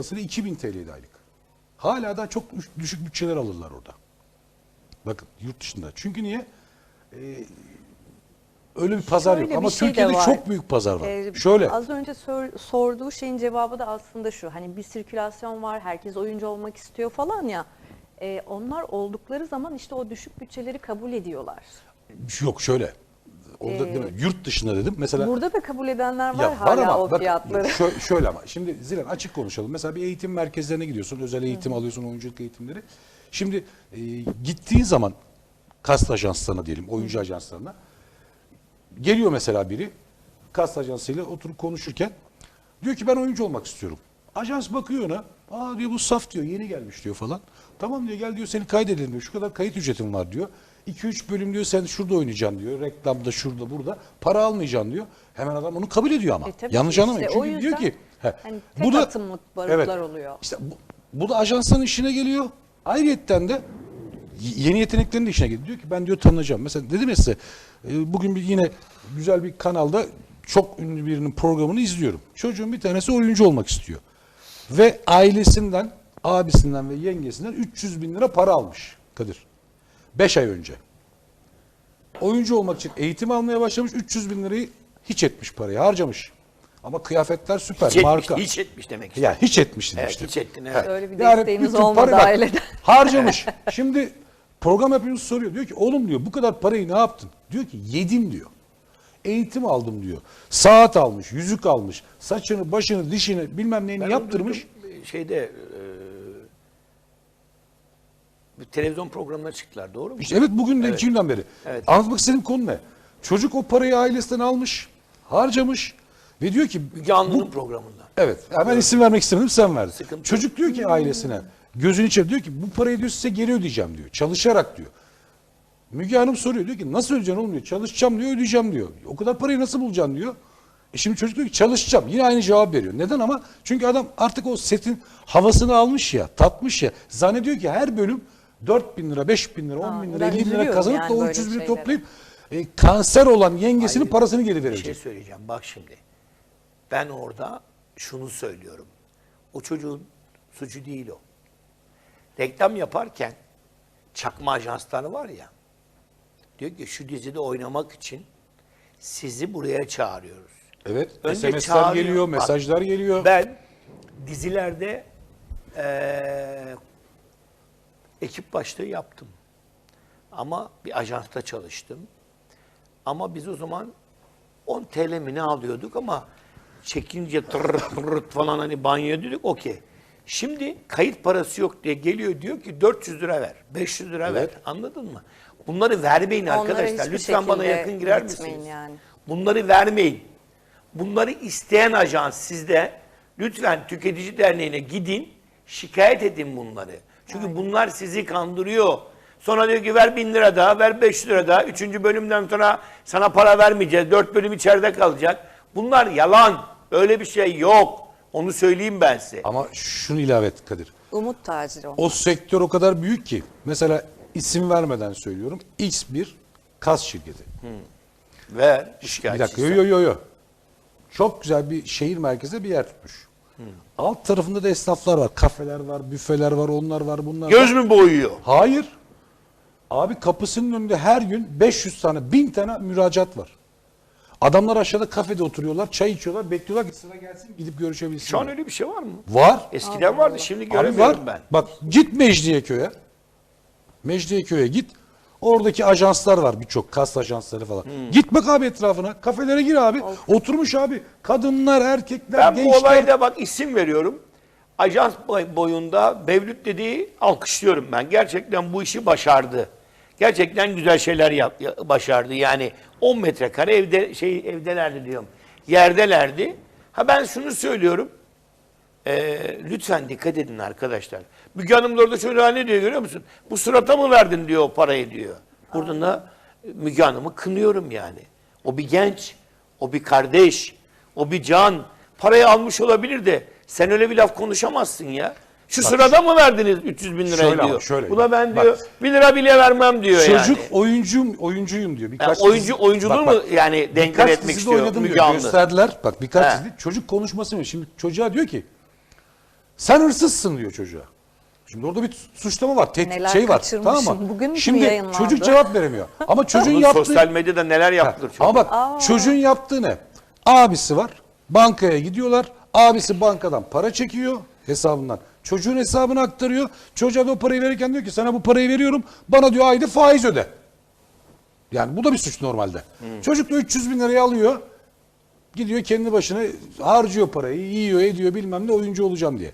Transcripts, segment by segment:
Aslında 2000 TL'ydi aylık. Hala da çok düş- düşük bütçeler alırlar orada. Bakın yurt dışında. Çünkü niye? Ee, öyle bir pazar Şöyle yok. Ama şey de Türkiye'de var. çok büyük pazar var. Ee, Şöyle. Az önce sor- sorduğu şeyin cevabı da aslında şu. Hani bir sirkülasyon var, herkes oyuncu olmak istiyor falan ya. Ee, onlar oldukları zaman işte o düşük bütçeleri kabul ediyorlar. Yok şöyle. Orada Ee, değil mi? Yurt dışında dedim. Mesela Burada da kabul edenler var Ya hala o bak, fiyatları. şö- şöyle ama şimdi Zilan açık konuşalım. Mesela bir eğitim merkezlerine gidiyorsun. Özel eğitim alıyorsun, oyunculuk eğitimleri. Şimdi e, gittiğin zaman kast ajanslarına diyelim, oyuncu ajanslarına geliyor mesela biri kast ajansıyla oturup konuşurken diyor ki ben oyuncu olmak istiyorum. Ajans bakıyor ona. Aa diyor bu saf diyor yeni gelmiş diyor falan. Tamam diyor gel diyor seni kaydedelim diyor. Şu kadar kayıt ücretin var diyor. 2-3 bölüm diyor sen şurada oynayacaksın diyor. Reklamda şurada burada. Para almayacaksın diyor. Hemen adam onu kabul ediyor ama. E tabii Yanlış anlamayın. işte o Çünkü diyor ki he, hani tek atımlık barutlar oluyor. İşte bu, bu da ajansların işine geliyor. Ayrıyetten de yeni yeteneklerin de işine geliyor. Diyor ki ben diyor tanınacağım. Mesela dedim ya size e, bugün bir yine güzel bir kanalda çok ünlü birinin programını izliyorum. Çocuğun bir tanesi oyuncu olmak istiyor. Ve ailesinden, abisinden ve yengesinden 300 bin lira para almış Kadir. 5 ay önce. Oyuncu olmak için eğitim almaya başlamış 300 bin lirayı hiç etmiş parayı harcamış. Ama kıyafetler süper, Hiç etmiş, marka. hiç etmiş demek ki. Ya hiç etmiş Evet, işte. hiç ettin, evet. Öyle bir Yani desteğimiz olmadı bak, aileden. Harcamış. Şimdi program yapıyoruz soruyor. Diyor ki oğlum diyor bu kadar parayı ne yaptın? Diyor ki yedim diyor. Eğitim aldım diyor. Saat almış, yüzük almış, saçını, başını, dişini bilmem neyini Ben yaptırmış. duydum, Şeyde e, televizyon programına çıktılar doğru mu? İşte evet bugün de iki günden beri. Evet. Anlatmak istediğim konu ne? Çocuk o parayı ailesinden almış, harcamış ve diyor ki Müge Anlı'nın programında. Evet. Ya ben isim vermek istemedim sen verdin. Sıkıntı Çocuk diyor ki ailesine gözünü içeri diyor ki bu parayı diyor size geri ödeyeceğim diyor. Çalışarak diyor. Müge Hanım soruyor diyor ki nasıl ödeyeceksin oğlum diyor. Çalışacağım diyor ödeyeceğim diyor. O kadar parayı nasıl bulacaksın diyor. E şimdi çocuk diyor ki çalışacağım. Yine aynı cevap veriyor. Neden ama? Çünkü adam artık o setin havasını almış ya, tatmış ya. Zannediyor ki her bölüm 4 bin lira, 5 bin lira, 10 bin lira, ben 50 bin lira üzülüyorum kazanıp yani da o böyle 300 bin lira şeylere. toplayıp e, kanser olan yengesinin Hayır, parasını geri Bir şey verecek. söyleyeceğim bak şimdi. Ben orada şunu söylüyorum. O çocuğun suçu değil o. Reklam yaparken çakma ajansları var ya. Diyor ki şu dizide oynamak için sizi buraya çağırıyoruz. Evet. Önce SMS'ler çağırıyor. geliyor, Bak, mesajlar geliyor. Ben dizilerde eee, ekip başlığı yaptım. Ama bir ajansta çalıştım. Ama biz o zaman 10 TL mi ne alıyorduk ama çekince tırırt falan hani banyo dedik okey. Şimdi kayıt parası yok diye geliyor diyor ki 400 lira ver, 500 lira ver. Evet. Anladın mı? Bunları vermeyin Onlara arkadaşlar. Lütfen bana yakın girer misiniz? yani. Bunları vermeyin. Bunları isteyen ajans sizde lütfen tüketici derneğine gidin şikayet edin bunları. Çünkü bunlar sizi kandırıyor. Sonra diyor ki ver bin lira daha, ver 500 lira daha. Üçüncü bölümden sonra sana para vermeyeceğiz. Dört bölüm içeride kalacak. Bunlar yalan. Öyle bir şey yok. Onu söyleyeyim ben size. Ama şunu ilave et Kadir. Umut taciri o. O sektör o kadar büyük ki. Mesela isim vermeden söylüyorum. X bir kas şirketi. Ver. Bir şikayetçi dakika. Yo yo yo yo. Çok güzel bir şehir merkezinde bir yer tutmuş. Alt tarafında da esnaflar var. Kafeler var, büfeler var, onlar var, bunlar Göz var. mü boyuyor? Hayır. Abi kapısının önünde her gün 500 tane, 1000 tane müracaat var. Adamlar aşağıda kafede oturuyorlar, çay içiyorlar, bekliyorlar ki sıra gelsin gidip görüşebilsinler. Şu an öyle bir şey var mı? Var. Eskiden vardı. Şimdi Abi göremiyorum var. ben. Bak git Mecidiyeköy'e. Mecidiyeköy'e git. Oradaki ajanslar var birçok kas ajansları falan. Hmm. Git bak abi etrafına. Kafelere gir abi. Oturmuş abi. Kadınlar, erkekler, Ben bu gençler. olayda bak isim veriyorum. Ajans boy- boyunda Bevlüt dediği alkışlıyorum ben. Gerçekten bu işi başardı. Gerçekten güzel şeyler yap, ya- başardı. Yani 10 metrekare evde şey evdelerdi diyorum. Yerdelerdi. Ha ben şunu söylüyorum. Ee, lütfen dikkat edin arkadaşlar. Müge Hanım da orada çocuğa ne diyor görüyor musun? Bu surata mı verdin diyor o parayı diyor. Buradan da Müge Hanım'ı kınıyorum yani. O bir genç, o bir kardeş, o bir can. Parayı almış olabilir de sen öyle bir laf konuşamazsın ya. Şu sırada mı verdiniz 300 bin lirayı Şöyle ama diyor. şöyle. Buna ben Bak. diyor 1 lira bile vermem diyor Çocuk yani. oyuncuyum, oyuncuyum diyor. Yani Birkaç oyuncu dizi- oyunculuğu Bak, mu bak. yani Birkaç etmek istiyor oynadım Müge diyor. Gösterdiler. Bak birkaç He. dizi. Çocuk konuşması mı? Şimdi çocuğa diyor ki Sen hırsızsın diyor çocuğa. Şimdi orada bir suçlama var, tehdit Neler şey var. Tamam mı? Bugün Şimdi yayınlandı? çocuk cevap veremiyor. Ama çocuğun yaptığı sosyal medyada neler yapılır çok. Ama bak çocuğun yaptığı ne? Abisi var. Bankaya gidiyorlar. Abisi bankadan para çekiyor hesabından. Çocuğun hesabına aktarıyor. Çocuğa da o parayı verirken diyor ki sana bu parayı veriyorum. Bana diyor ayda faiz öde. Yani bu da bir suç normalde. Çocuk da 300 bin lirayı alıyor. Gidiyor kendi başına harcıyor parayı. Yiyor ediyor bilmem ne oyuncu olacağım diye.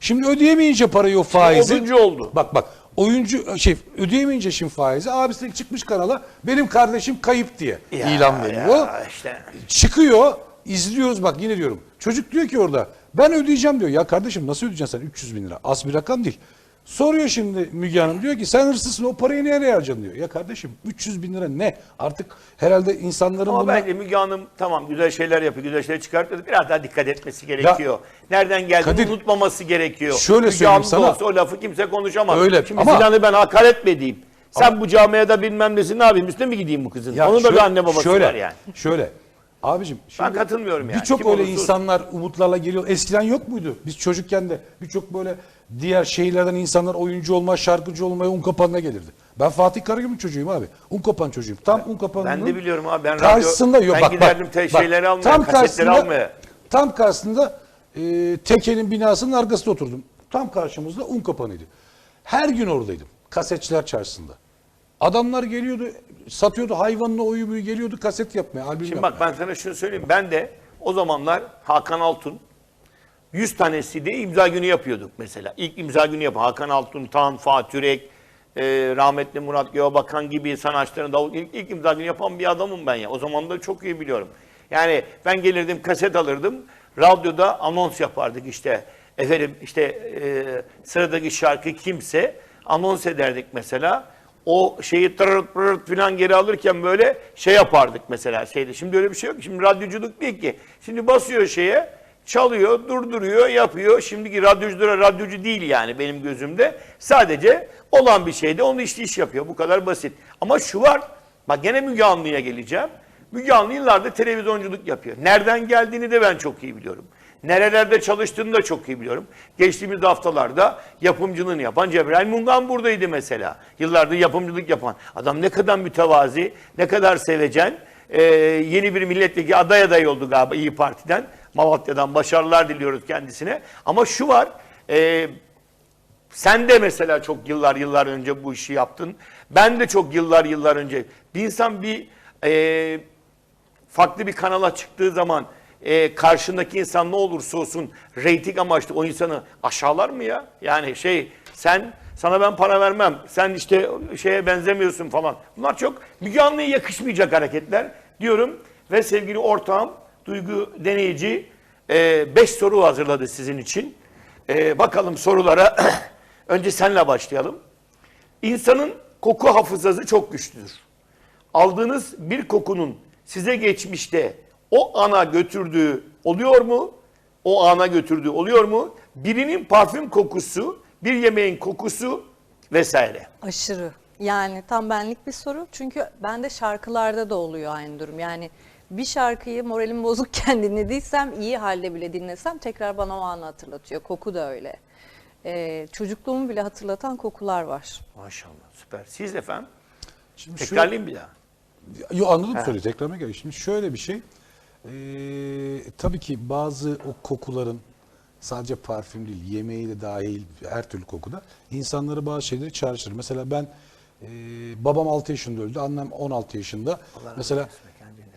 Şimdi ödeyemeyince parayı o faizi. oyuncu oldu. Bak bak oyuncu şey ödeyemeyince şimdi faizi abisi çıkmış kanala benim kardeşim kayıp diye Ya, ilan veriyor. ya işte. Çıkıyor izliyoruz bak yine diyorum. Çocuk diyor ki orada ben ödeyeceğim diyor. Ya kardeşim nasıl ödeyeceksin sen 300 bin lira? Az bir rakam değil. Soruyor şimdi Müge Hanım diyor ki sen hırsızsın o parayı nereye harcayacaksın diyor. Ya kardeşim 300 bin lira ne? Artık herhalde insanların Ama bundan... bence Müge Hanım tamam güzel şeyler yapıyor, güzel şeyler çıkartıyor. Biraz daha dikkat etmesi gerekiyor. Nereden geldiğini Kadir, unutmaması gerekiyor. şöyle Müge söyleyeyim Hanım sana. olsa o lafı kimse konuşamaz. Öyle, Şimdi ama- Zilan'ı ben hakaret mi edeyim? Sen bu camiada bilmem nesin ne yapayım üstüne mi gideyim bu kızın? Ya Onun da bir şöyle- anne babası şöyle, var yani. Şöyle. Abicim şimdi katılmıyorum yani. Birçok öyle olursa insanlar umutlarla geliyor. Eskiden yok muydu? Biz çocukken de birçok böyle diğer şehirlerden insanlar oyuncu olma, şarkıcı olmaya un kapanına gelirdi. Ben Fatih Karagümrük çocuğuyum abi. Un kapan çocuğuyum. Tam un kapanının Ben de biliyorum abi. Ben radyo- karşısında yok. ben bak, giderdim bak, şeyleri almaya, Tam kasetleri karşısında, almaya. Tam karşısında e, tekenin binasının arkasında oturdum. Tam karşımızda un kapanıydı. Her gün oradaydım. Kasetçiler çarşısında. Adamlar geliyordu, satıyordu hayvanla oyu buyu geliyordu kaset yapmaya, albüm Şimdi yapmaya. bak ben sana şunu söyleyeyim. Ben de o zamanlar Hakan Altun 100 tanesi de imza günü yapıyorduk mesela. İlk imza günü yapan Hakan Altun, Tan, Fatih Yürek, e, rahmetli Murat Göğebakan gibi sanatçıların Davut ilk, ilk imza günü yapan bir adamım ben ya. O zaman da çok iyi biliyorum. Yani ben gelirdim kaset alırdım. Radyoda anons yapardık işte. Efendim işte e, sıradaki şarkı kimse anons ederdik mesela o şeyi tırırt pırırt falan geri alırken böyle şey yapardık mesela şeyde. Şimdi öyle bir şey yok. Şimdi radyoculuk değil ki. Şimdi basıyor şeye, çalıyor, durduruyor, yapıyor. Şimdiki radyoculara radyocu değil yani benim gözümde. Sadece olan bir şeyde onu işte iş yapıyor. Bu kadar basit. Ama şu var, bak gene Müge Anlı'ya geleceğim. Müge Anlı yıllardır televizyonculuk yapıyor. Nereden geldiğini de ben çok iyi biliyorum. Nerelerde çalıştığını da çok iyi biliyorum. Geçtiğimiz haftalarda yapımcılığını yapan Cebrail Mungan buradaydı mesela. Yıllardır yapımcılık yapan. Adam ne kadar mütevazi, ne kadar sevecen. Ee, yeni bir milletvekili aday aday oldu galiba İyi Parti'den. Malatya'dan başarılar diliyoruz kendisine. Ama şu var, e, sen de mesela çok yıllar yıllar önce bu işi yaptın. Ben de çok yıllar yıllar önce. Bir insan bir e, farklı bir kanala çıktığı zaman e, karşındaki insan ne olursa olsun reyting amaçlı o insanı aşağılar mı ya? Yani şey sen sana ben para vermem. Sen işte şeye benzemiyorsun falan. Bunlar çok Müge Anlı'ya yakışmayacak hareketler diyorum. Ve sevgili ortağım Duygu Deneyici 5 soru hazırladı sizin için. E, bakalım sorulara. Önce senle başlayalım. İnsanın koku hafızası çok güçlüdür. Aldığınız bir kokunun size geçmişte o ana götürdüğü oluyor mu? O ana götürdüğü oluyor mu? Birinin parfüm kokusu, bir yemeğin kokusu vesaire. Aşırı. Yani tam benlik bir soru. Çünkü bende şarkılarda da oluyor aynı durum. Yani bir şarkıyı moralim bozukken dinlediysem, iyi halde bile dinlesem tekrar bana o anı hatırlatıyor. Koku da öyle. Ee, çocukluğumu bile hatırlatan kokular var. Maşallah süper. Siz efendim? Şimdi şu- Tekrarlayayım bir daha. Yo anladım soruyu tekrarına gerek. Şimdi şöyle bir şey. Ee, tabii ki bazı o kokuların sadece parfüm değil, yemeği de dahil her türlü kokuda insanları bazı şeyleri çağrıştırır. Mesela ben e, babam 6 yaşında öldü, annem 16 yaşında. Mesela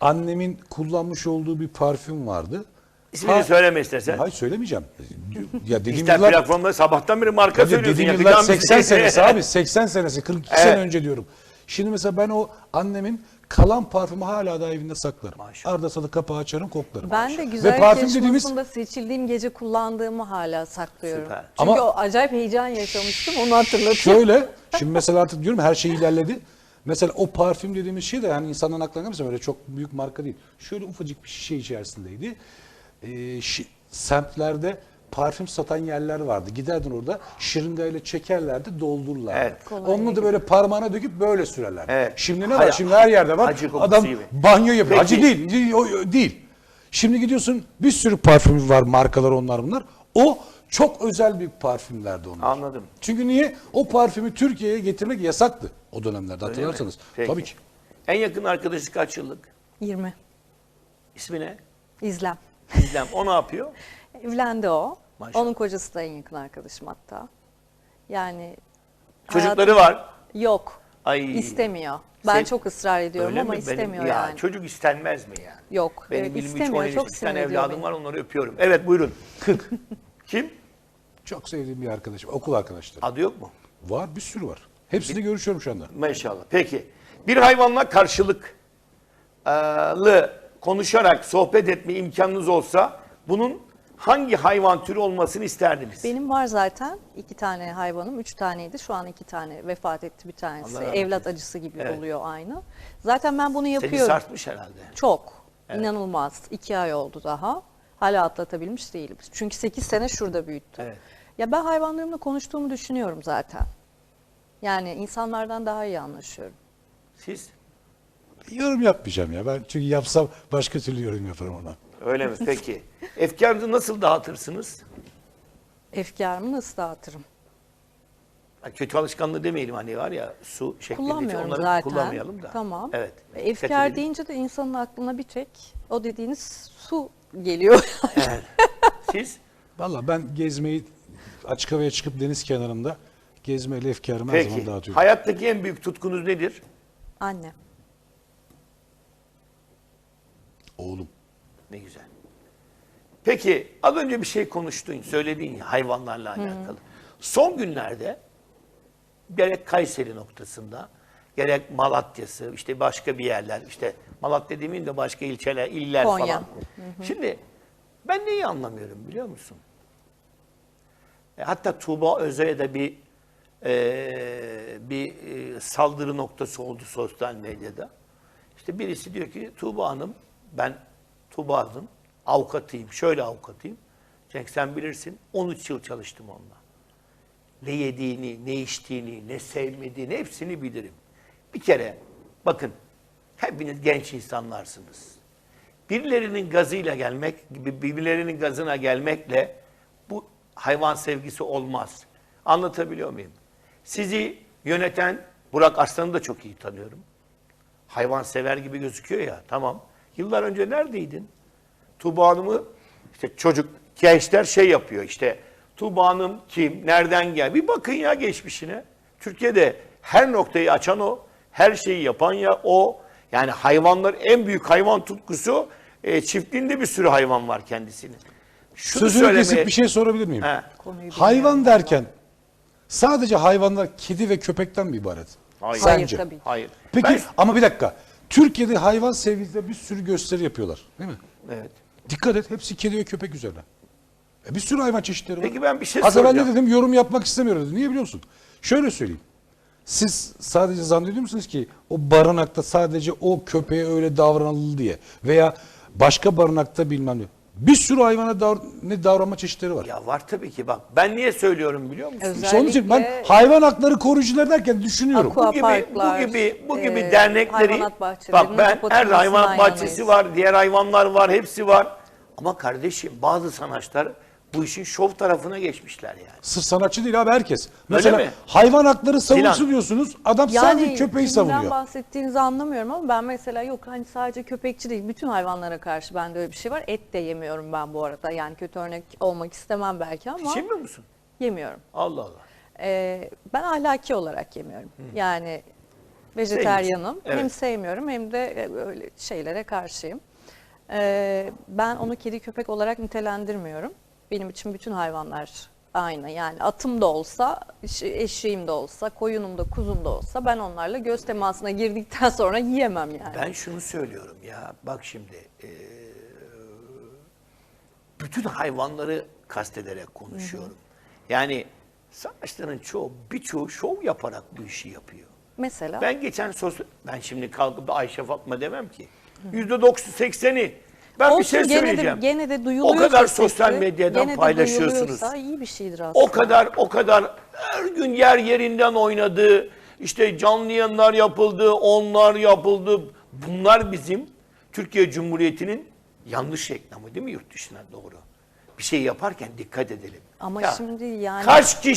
annemin kullanmış olduğu bir parfüm vardı. İsmini Ha- söyleme istersen. Hayır söylemeyeceğim. Ya dediğim İster yıllar, platformda sabahtan beri marka Kadir söylüyorsun. dediğim yıllar bizi. 80 senesi abi 80 senesi 42 Evet. sene önce diyorum. Şimdi mesela ben o annemin kalan parfümü hala da evinde saklarım. Maşallah. Arada sırada kapağı açarım koklarım. Ben de Ve güzel parfüm dediğimiz seçildiğim gece kullandığımı hala saklıyorum. Süper. Çünkü Ama- o acayip heyecan yaşamıştım onu hatırlatıyor. şöyle şimdi mesela artık diyorum her şey ilerledi. Mesela o parfüm dediğimiz şey de yani insanların aklına gelmesin öyle çok büyük marka değil. Şöyle ufacık bir şişe içerisindeydi. Ee, şi- semtlerde parfüm satan yerler vardı. Giderdin orada şırıngayla çekerlerdi, doldururlardı. Evet. Kolay Onu da böyle parmağına döküp böyle sürerlerdi. Evet. Şimdi ne Hay- var? Şimdi her yerde var. Hacı kokusu Adam gibi. banyo yapıyor. Peki. Hacı değil, değil. Şimdi gidiyorsun bir sürü parfüm var, markalar onlar bunlar. O çok özel bir parfümlerdi onlar. Anladım. Çünkü niye? O parfümü Türkiye'ye getirmek yasaktı o dönemlerde Öyle mi? hatırlarsanız. Peki. Tabii ki. En yakın arkadaşı kaç yıllık? 20. İsmi ne? İzlem. İzlem. O ne yapıyor? Evlendi o. Maşallah. Onun kocası da en yakın arkadaşım hatta. Yani Çocukları hayatım- var. Yok. Ay. İstemiyor. Ben Sen- çok ısrar ediyorum Öyle ama mi? Benim- istemiyor ya, yani. Çocuk istenmez mi yani? Yok. Benim evet, 23 istemiyor. 17 Çok tane ediyor evladım beni. var onları öpüyorum. Evet buyurun. 40. Kim? Çok sevdiğim bir arkadaşım. Okul arkadaşları. Adı yok mu? Var bir sürü var. Hepsini görüşüyorum şu anda. Maşallah. Peki. Bir hayvanla karşılıklı konuşarak sohbet etme imkanınız olsa bunun hangi hayvan türü olmasını isterdiniz? Benim var zaten iki tane hayvanım. Üç taneydi. Şu an iki tane vefat etti bir tanesi. Allah rahmet Evlat acısı gibi Evet. oluyor aynı. Zaten ben bunu Seni yapıyorum. sarsmış herhalde. Çok. İnanılmaz. İki ay oldu daha. Hala atlatabilmiş değilim. Çünkü 8 sene şurada büyüttüm. Evet. Ya ben hayvanlarımla konuştuğumu düşünüyorum zaten. Yani insanlardan daha iyi anlaşıyorum. Siz? Yorum yapmayacağım ya. Ben çünkü yapsam başka türlü yorum yaparım ona. Öyle mi? Peki. Efkarınızı nasıl dağıtırsınız? Efkarımı nasıl dağıtırım? Ha, Kötü alışkanlığı demeyelim hani var ya su şeklinde Kullanmıyorum onları zaten. kullanmayalım da. Tamam. Evet. Dikkat Efkar edelim. deyince de insanın aklına bir tek o dediğiniz su geliyor. Evet. Siz? Valla ben gezmeyi açık havaya çıkıp deniz kenarında gezmeyle efkarımı her zaman Peki. dağıtıyorum. Hayattaki en büyük tutkunuz nedir? Anne. Oğlum. Ne güzel. Peki az önce bir şey konuştun, söyledin ya hayvanlarla alakalı. Son günlerde gerek Kayseri noktasında gerek Malatya'sı işte başka bir yerler işte Malatya demeyeyim de başka ilçeler, iller Konya. falan. Şimdi ben neyi anlamıyorum biliyor musun? E, hatta Tuğba Özay'a da bir e, bir e, saldırı noktası oldu sosyal medyada. İşte birisi diyor ki Tuğba Hanım ben Tuğba Hanım avukatıyım. Şöyle avukatıyım. Cenk sen bilirsin 13 yıl çalıştım onunla. Ne yediğini, ne içtiğini, ne sevmediğini hepsini bilirim. Bir kere bakın hepiniz genç insanlarsınız. Birilerinin gazıyla gelmek birbirlerinin gazına gelmekle bu hayvan sevgisi olmaz. Anlatabiliyor muyum? Sizi yöneten Burak Arslan'ı da çok iyi tanıyorum. Hayvan sever gibi gözüküyor ya tamam. Yıllar önce neredeydin? Tuğba Hanım'ı işte çocuk gençler şey yapıyor işte Tuğba Hanım kim, nereden gel? Bir bakın ya geçmişine. Türkiye'de her noktayı açan o, her şeyi yapan ya o. Yani hayvanlar en büyük hayvan tutkusu e, çiftliğinde bir sürü hayvan var kendisinin. Şunu Sözünü söylemeye- kesip bir şey sorabilir miyim? He. Hayvan derken sadece hayvanlar kedi ve köpekten mi ibaret? Hayır. Sence? Hayır tabii. Hayır. Peki Ben- ama bir dakika. Türkiye'de hayvan sevgisinde bir sürü gösteri yapıyorlar. Değil mi? evet. Dikkat et hepsi kedi ve köpek üzerine. E bir sürü hayvan çeşitleri var. Peki ben bir şey Az evvel ne soracağım. dedim? Yorum yapmak istemiyorum dedim. Niye biliyor musun? Şöyle söyleyeyim. Siz sadece zannediyor musunuz ki o barınakta sadece o köpeğe öyle davranıldı diye veya başka barınakta bilmem ne. Bir sürü hayvana davr- ne davranma çeşitleri var. Ya var tabii ki bak. Ben niye söylüyorum biliyor musun? İşte onun için ben hayvan hakları koruyucuları derken düşünüyorum. Aqua bu gibi parklar, bu gibi bu gibi e, dernekleri hayvanat bahçeleri, bak ben her hayvanat mayonez. bahçesi var, diğer hayvanlar var, hepsi var. Ama kardeşim bazı sanatçılar bu işin şov tarafına geçmişler yani. Sırf sanatçı değil abi herkes. Mesela mi? hayvan hakları savunsun Sinan. diyorsunuz. Adam sadece Yani köpeği kimden savunuyor. bahsettiğinizi anlamıyorum ama ben mesela yok hani sadece köpekçi değil bütün hayvanlara karşı bende öyle bir şey var. Et de yemiyorum ben bu arada. Yani kötü örnek olmak istemem belki ama yemiyor musun? yemiyorum. Allah Allah. Ee, ben ahlaki olarak yemiyorum. Yani vejeteryanım. Evet. Hem sevmiyorum hem de e, öyle şeylere karşıyım. Ee, ben onu kedi köpek olarak nitelendirmiyorum. Benim için bütün hayvanlar aynı. Yani atım da olsa, eş- eşeğim de olsa, koyunum da kuzum da olsa ben onlarla göz temasına girdikten sonra yiyemem yani. Ben şunu söylüyorum ya bak şimdi bütün hayvanları kastederek konuşuyorum. Yani savaşların çoğu birçoğu şov yaparak bu işi yapıyor. Mesela Ben geçen sosyal... Ben şimdi kalkıp da Ayşe Fatma demem ki. Yüzde 90 Ben bir Olsun, şey gene de- söyleyeceğim. gene de o kadar sesi, sosyal medyadan gene paylaşıyorsunuz. iyi bir şeydir aslında. O kadar o kadar her gün yer yerinden oynadı. İşte canlı yayınlar yapıldı, onlar yapıldı. Bunlar bizim Türkiye Cumhuriyeti'nin yanlış reklamı değil mi yurt dışına doğru? bir şey yaparken dikkat edelim. Ama Ya, şimdi yani- Kaç kişi